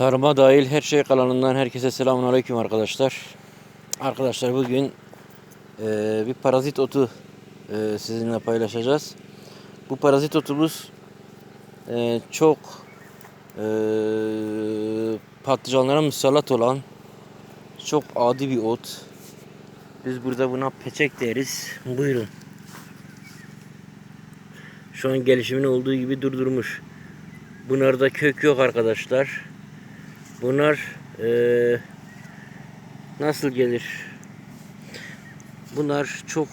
Tarıma dahil her şey kanalından herkese selamun aleyküm arkadaşlar. Arkadaşlar bugün eee, bir parazit otu eee, sizinle paylaşacağız. Bu parazit otumuz eee, çok eee, patlıcanlara musallat olan çok adi bir ot. Biz burada buna peçek deriz. Buyurun. Şu an gelişimini olduğu gibi durdurmuş. Bunlarda kök yok arkadaşlar. Bunlar eee, nasıl gelir? Bunlar çok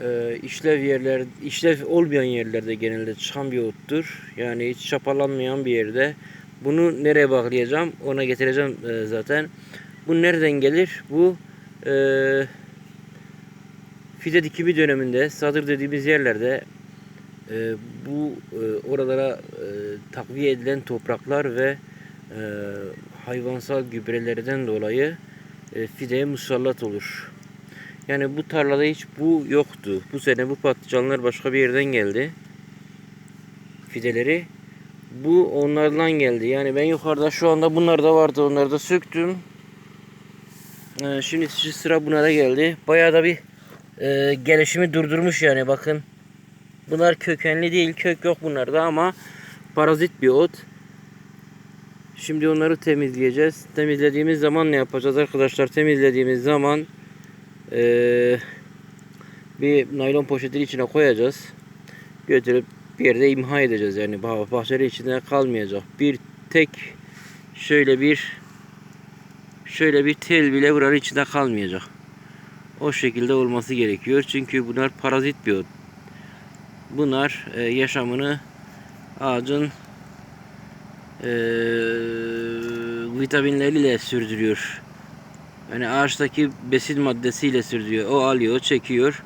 eee, işlev yerler, işlev olmayan yerlerde genelde çıkan bir ottur. Yani hiç çapalanmayan bir yerde. Bunu nereye bağlayacağım? Ona getireceğim eee, zaten. Bu nereden gelir? Bu eee fide dikimi döneminde sadır dediğimiz yerlerde e, bu e, oralara e, takviye edilen topraklar ve e, hayvansal gübrelerden dolayı e, fideye musallat olur. Yani bu tarlada hiç bu yoktu. Bu sene bu patlıcanlar başka bir yerden geldi. Fideleri. Bu onlardan geldi. Yani ben yukarıda şu anda bunlar da vardı. Onları da söktüm. E, şimdi sıra buna da geldi. Bayağı da bir e, gelişimi durdurmuş yani bakın. Bunlar kökenli değil, kök yok bunlarda ama parazit bir ot. Şimdi onları temizleyeceğiz. Temizlediğimiz zaman ne yapacağız arkadaşlar? Temizlediğimiz zaman e, bir naylon poşetin içine koyacağız. Götürüp bir yerde imha edeceğiz yani bah- bahçenin içinde kalmayacak. Bir tek şöyle bir şöyle bir tel bile buranın içinde kalmayacak. O şekilde olması gerekiyor. Çünkü bunlar parazit bir ot. Bunlar e, yaşamını ağacın e, vitaminleriyle sürdürüyor. Yani ağaçtaki besin maddesiyle sürdürüyor. O alıyor, çekiyor.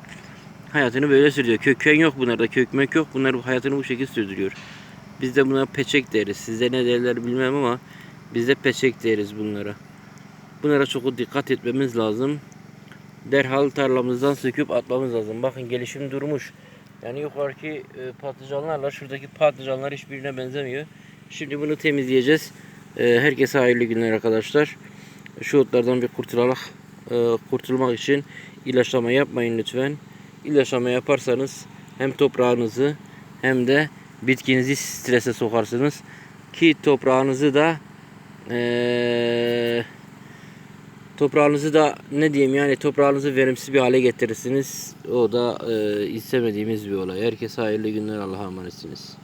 Hayatını böyle sürdürüyor. Köken yok bunlarda, kökmek yok. Bunlar hayatını bu şekilde sürdürüyor. Biz de buna peçek deriz. Sizde ne derler bilmem ama biz de peçek deriz bunlara. Bunlara çok dikkat etmemiz lazım derhal tarlamızdan söküp atmamız lazım. Bakın gelişim durmuş. Yani yukarıki e, patlıcanlarla şuradaki patlıcanlar hiçbirine benzemiyor. Şimdi bunu temizleyeceğiz. E, herkese hayırlı günler arkadaşlar. Şu otlardan bir kurtularak e, kurtulmak için ilaçlama yapmayın lütfen. İlaçlama yaparsanız hem toprağınızı hem de bitkinizi strese sokarsınız. Ki toprağınızı da eee toprağınızı da ne diyeyim yani toprağınızı verimsiz bir hale getirirsiniz. O da e, istemediğimiz bir olay. Herkese hayırlı günler. Allah'a emanetsiniz.